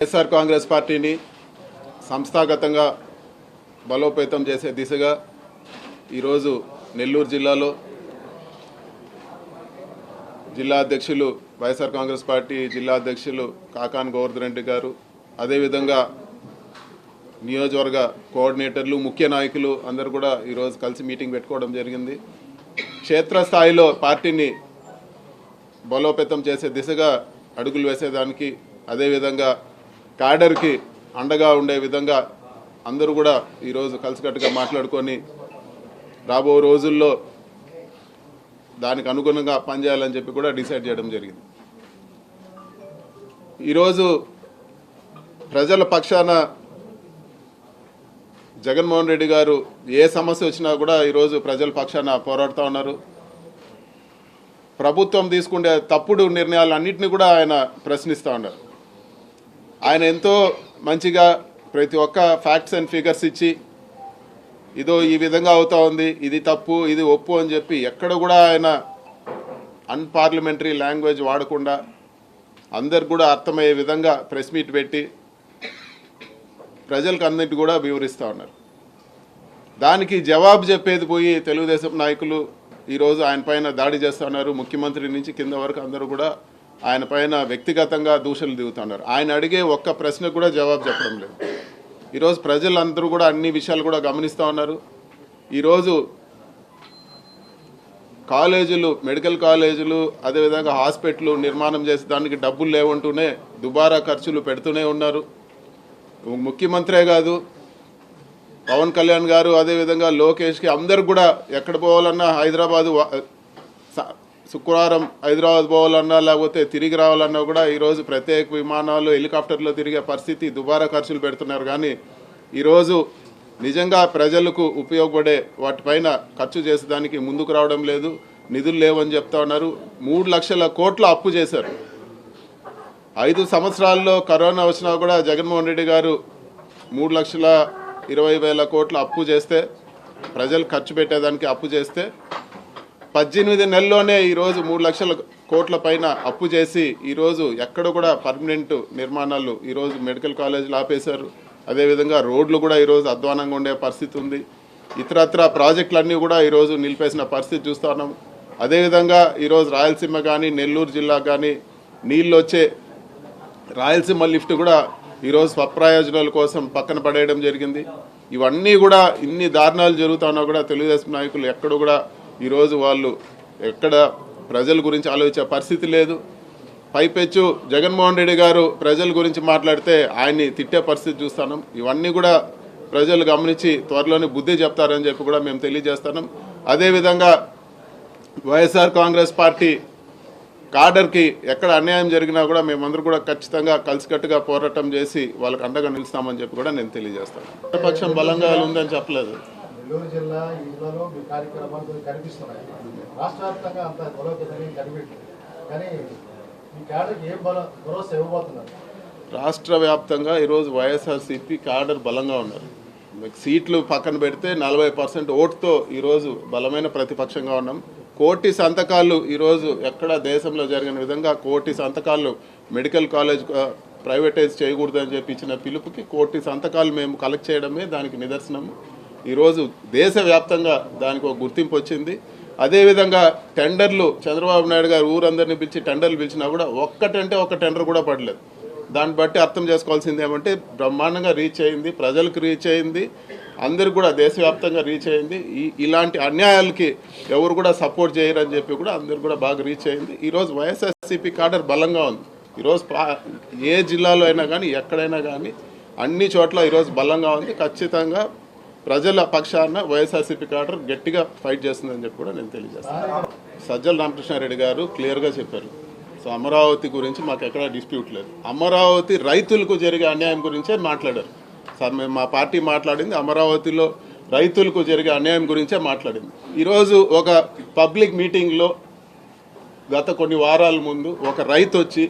వైఎస్ఆర్ కాంగ్రెస్ పార్టీని సంస్థాగతంగా బలోపేతం చేసే దిశగా ఈరోజు నెల్లూరు జిల్లాలో జిల్లా అధ్యక్షులు వైఎస్ఆర్ కాంగ్రెస్ పార్టీ జిల్లా అధ్యక్షులు కాకాన్ గోవర్ధన్ రెడ్డి గారు అదేవిధంగా నియోజకవర్గ కోఆర్డినేటర్లు ముఖ్య నాయకులు అందరూ కూడా ఈరోజు కలిసి మీటింగ్ పెట్టుకోవడం జరిగింది. క్షేత్రస్థాయిలో పార్టీని బలోపేతం చేసే దిశగా అడుగులు వేసేదానికి అదేవిధంగా క్యాడర్కి అండగా ఉండే విధంగా అందరూ కూడా ఈరోజు కలిసికట్టుగా మాట్లాడుకొని రాబో రోజుల్లో దానికి అనుగుణంగా పనిచేయాలని చెప్పి కూడా డిసైడ్ చేయడం జరిగింది. ఈరోజు ప్రజల పక్షాన జగన్మోహన్ రెడ్డి గారు ఏ సమస్య వచ్చినా కూడా ఈరోజు ప్రజల పక్షాన పోరాడుతూ ఉన్నారు. ప్రభుత్వం తీసుకునే తప్పుడు నిర్ణయాలన్నింటినీ కూడా ఆయన ప్రశ్నిస్తూ ఉన్నారు. ఆయన ఎంతో మంచిగా ప్రతి ఒక్క ఫ్యాక్ట్స్ అండ్ ఫిగర్స్ ఇచ్చి ఇదో ఈ విధంగా అవుతా ఉంది ఇది తప్పు ఇది ఒప్పు అని చెప్పి ఎక్కడ కూడా ఆయన అన్పార్లమెంటరీ లాంగ్వేజ్ వాడకుండా అందరు కూడా అర్థమయ్యే విధంగా ప్రెస్ మీట్ పెట్టి ప్రజలకు అందరికి కూడా వివరిస్తూ ఉన్నారు. దానికి జవాబు చెప్పేది పోయి తెలుగుదేశం నాయకులు ఈరోజు ఆయన పైన దాడి చేస్తున్నారు ముఖ్యమంత్రి నుంచి కింద వరకు అందరూ కూడా ఆయన పైన వ్యక్తిగతంగా దూషణలు దిగుతున్నారు. ఆయన అడిగే ఒక్క ప్రశ్నకు కూడా జవాబు చెప్పడం లేదు. ఈరోజు ప్రజలందరూ కూడా అన్ని విషయాలు కూడా గమనిస్తూ ఉన్నారు. ఈరోజు కాలేజీలు మెడికల్ కాలేజీలు అదేవిధంగా హాస్పిటల్ నిర్మాణం చేసే దానికి డబ్బులు లేవంటూనే దుబారా ఖర్చులు పెడుతూనే ఉన్నారు. ముఖ్యమంత్రే కాదు పవన్ కళ్యాణ్ గారు అదేవిధంగా లోకేష్కి అందరు కూడా ఎక్కడ పోవాలన్నా హైదరాబాదు శుక్రవారం హైదరాబాద్ పోవాలన్నా లేకపోతే తిరిగి రావాలన్నా కూడా ఈరోజు ప్రత్యేక విమానాలు హెలికాప్టర్లో తిరిగే పరిస్థితి దుబారా ఖర్చులు పెడుతున్నారు. కానీ ఈరోజు నిజంగా ప్రజలకు ఉపయోగపడే వాటిపైన ఖర్చు చేసేదానికి ముందుకు రావడం లేదు. నిధులు లేవని చెప్తా ఉన్నారు. మూడు లక్షల కోట్ల అప్పు చేశారు. ఐదు సంవత్సరాల్లో కరోనా వచ్చినా కూడా జగన్మోహన్ రెడ్డి గారు మూడు లక్షల ఇరవై వేల కోట్ల అప్పు చేస్తే ప్రజలు ఖర్చు పెట్టేదానికి అప్పు చేస్తే పద్దెనిమిది నెలల్లోనే ఈరోజు మూడు లక్షల కోట్ల పైన అప్పు చేసి ఈరోజు ఎక్కడ కూడా పర్మనెంట్ నిర్మాణాలు ఈరోజు మెడికల్ కాలేజీలు ఆపేశారు. అదేవిధంగా రోడ్లు కూడా ఈరోజు అధ్వానంగా ఉండే పరిస్థితి ఉంది. ఇతరత్ర ప్రాజెక్టులన్నీ కూడా ఈరోజు నిలిపేసిన పరిస్థితి చూస్తున్నాం అదేవిధంగా ఈరోజు రాయలసీమ కానీ నెల్లూరు జిల్లా కానీ నీళ్ళు వచ్చే రాయలసీమ లిఫ్ట్ కూడా ఈరోజు స్వప్రయోజనాల కోసం పక్కన పడేయడం జరిగింది. ఇవన్నీ కూడా ఇన్ని దారుణాలు జరుగుతున్నా కూడా తెలుగుదేశం నాయకులు ఎక్కడ కూడా ఈరోజు వాళ్ళు ఎక్కడ ప్రజల గురించి ఆలోచించే పరిస్థితి లేదు. పైపెచ్చు జగన్మోహన్ రెడ్డి గారు ప్రజల గురించి మాట్లాడితే ఆయన్ని తిట్టే పరిస్థితి చూస్తాను ఇవన్నీ కూడా ప్రజలు గమనించి త్వరలోనే బుద్ధి చెప్తారని చెప్పి కూడా మేము తెలియజేస్తున్నాం. అదేవిధంగా వైఎస్ఆర్ కాంగ్రెస్ పార్టీ కాడర్కి ఎక్కడ అన్యాయం జరిగినా కూడా మేమందరూ కూడా ఖచ్చితంగా కలిసికట్టుగా పోరాటం చేసి వాళ్ళకి అండగా నిలుస్తామని చెప్పి కూడా నేను తెలియజేస్తాను. పక్షం బలంగా ఉందని చెప్పలేదు. నెల్లూరు జిల్లా ఈ జిల్లాలో మీ కార్యక్రమాలు కొన్ని కనిపిస్తున్నాయి. రాష్ట్ర వ్యాప్తంగా అంత బలోపేతం కనిపించలేదు కానీ మీ క్యాడర్కి ఏం బల భరోసా ఇవ్వబోతున్నారు? రాష్ట్ర వ్యాప్తంగా ఈరోజు వైఎస్ఆర్సీపీ కాడర్ బలంగా ఉన్నారు. సీట్లు పక్కన పెడితే నలభై పర్సెంట్ ఓటుతో ఈరోజు బలమైన ప్రతిపక్షంగా ఉన్నాం. కోటి సంతకాలు ఈరోజు ఎక్కడ దేశంలో జరిగిన విధంగా కోటి సంతకాలు మెడికల్ కాలేజ్ ఆ, ప్రైవేటైజ్ చేయకూడదని చెప్పి ఇచ్చిన పిలుపుకి కోటి సంతకాలు మేము కలెక్ట్ చేయడమే దానికి నిదర్శనము ఈరోజు దేశవ్యాప్తంగా దానికి ఒక గుర్తింపు వచ్చింది. అదేవిధంగా టెండర్లు చంద్రబాబు నాయుడు గారు ఊరందరినీ పిలిచి టెండర్లు పిలిచినా కూడా ఒక్కటంటే ఒక టెండర్ కూడా పడలేదు. దాన్ని బట్టి అర్థం చేసుకోవాల్సింది ఏమంటే బ్రహ్మాండంగా రీచ్ అయింది ప్రజలకు రీచ్ అయింది అందరికి కూడా దేశవ్యాప్తంగా రీచ్ అయింది. ఈ ఇలాంటి అన్యాయాలకి ఎవరు కూడా సపోర్ట్ చేయరని చెప్పి కూడా అందరు కూడా బాగా రీచ్ అయింది. ఈరోజు వైఎస్ఆర్సీపీ కాడర్ బలంగా ఉంది. ఈరోజు ఏ జిల్లాలో అయినా కానీ ఎక్కడైనా కానీ అన్ని చోట్ల ఈరోజు బలంగా ఉంది. ఖచ్చితంగా ప్రజల పక్షాన వైఎస్ఆర్సీపీ కాడర్ గట్టిగా ఫైట్ చేస్తుందని చెప్పి కూడా నేను తెలియజేస్తాను. సజ్జల రామకృష్ణారెడ్డి గారు క్లియర్గా చెప్పారు. సో అమరావతి గురించి మాకు ఎక్కడ డిస్ప్యూట్ లేదు. అమరావతి రైతులకు జరిగే అన్యాయం గురించే మాట్లాడారు. సార్ మేము మా పార్టీ మాట్లాడింది అమరావతిలో రైతులకు జరిగే అన్యాయం గురించే మాట్లాడింది. ఈరోజు ఒక పబ్లిక్ మీటింగ్లో గత కొన్ని వారాల ముందు ఒక రైతు వచ్చి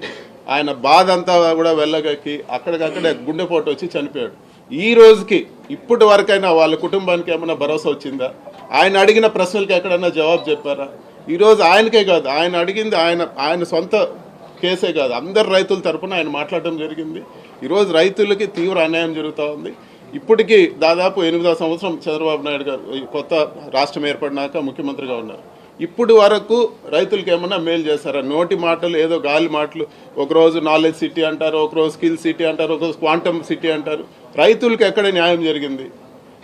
ఆయన బాధ అంతా కూడా వెళ్ళగక్కి అక్కడికక్కడే గుండెపోటు వచ్చి చనిపోయాడు. ఈ రోజుకి ఇప్పటి వరకైనా వాళ్ళ కుటుంబానికి ఏమైనా భరోసా వచ్చిందా? ఆయన అడిగిన ప్రశ్నలకు ఎక్కడైనా జవాబు చెప్పారా? ఈరోజు ఆయనకే కాదు ఆయన అడిగింది ఆయన ఆయన సొంత కేసే కాదు. అందరు రైతుల తరఫున ఆయన మాట్లాడడం జరిగింది. ఈరోజు రైతులకి తీవ్ర అన్యాయం జరుగుతూ ఉంది. ఇప్పటికీ దాదాపు ఎనిమిదో సంవత్సరం చంద్రబాబు నాయుడు గారు ఈ కొత్త రాష్ట్రం ఏర్పడినాక ముఖ్యమంత్రిగా ఉన్నారు. ఇప్పుడు వరకు రైతులకు ఏమన్నా మేలు చేస్తారా నోటి మాటలు ఏదో గాలి మాటలు ఒకరోజు నాలెడ్జ్ సిటీ అంటారు ఒకరోజు స్కిల్ సిటీ అంటారు ఒకరోజు క్వాంటమ్ సిటీ అంటారు. రైతులకు ఎక్కడ న్యాయం జరిగింది?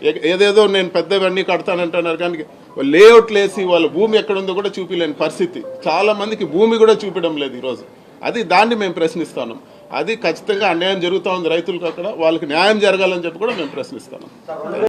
ఏ- ఏదేదో నేను పెద్దవన్నీ కడతానంటున్నారు కానీ లేఅవుట్లు వేసి వాళ్ళ భూమి ఎక్కడ ఉందో కూడా చూపించలేని పరిస్థితి. చాలా మందికి భూమి కూడా చూపించడం లేదు ఈరోజు అది దాన్ని మేము ప్రశ్నిస్తున్నాం. అది ఖచ్చితంగా అన్యాయం జరుగుతూ ఉంది రైతులకు అక్కడ. వాళ్ళకి న్యాయం జరగాలని చెప్పి కూడా మేము ప్రశ్నిస్తున్నాం.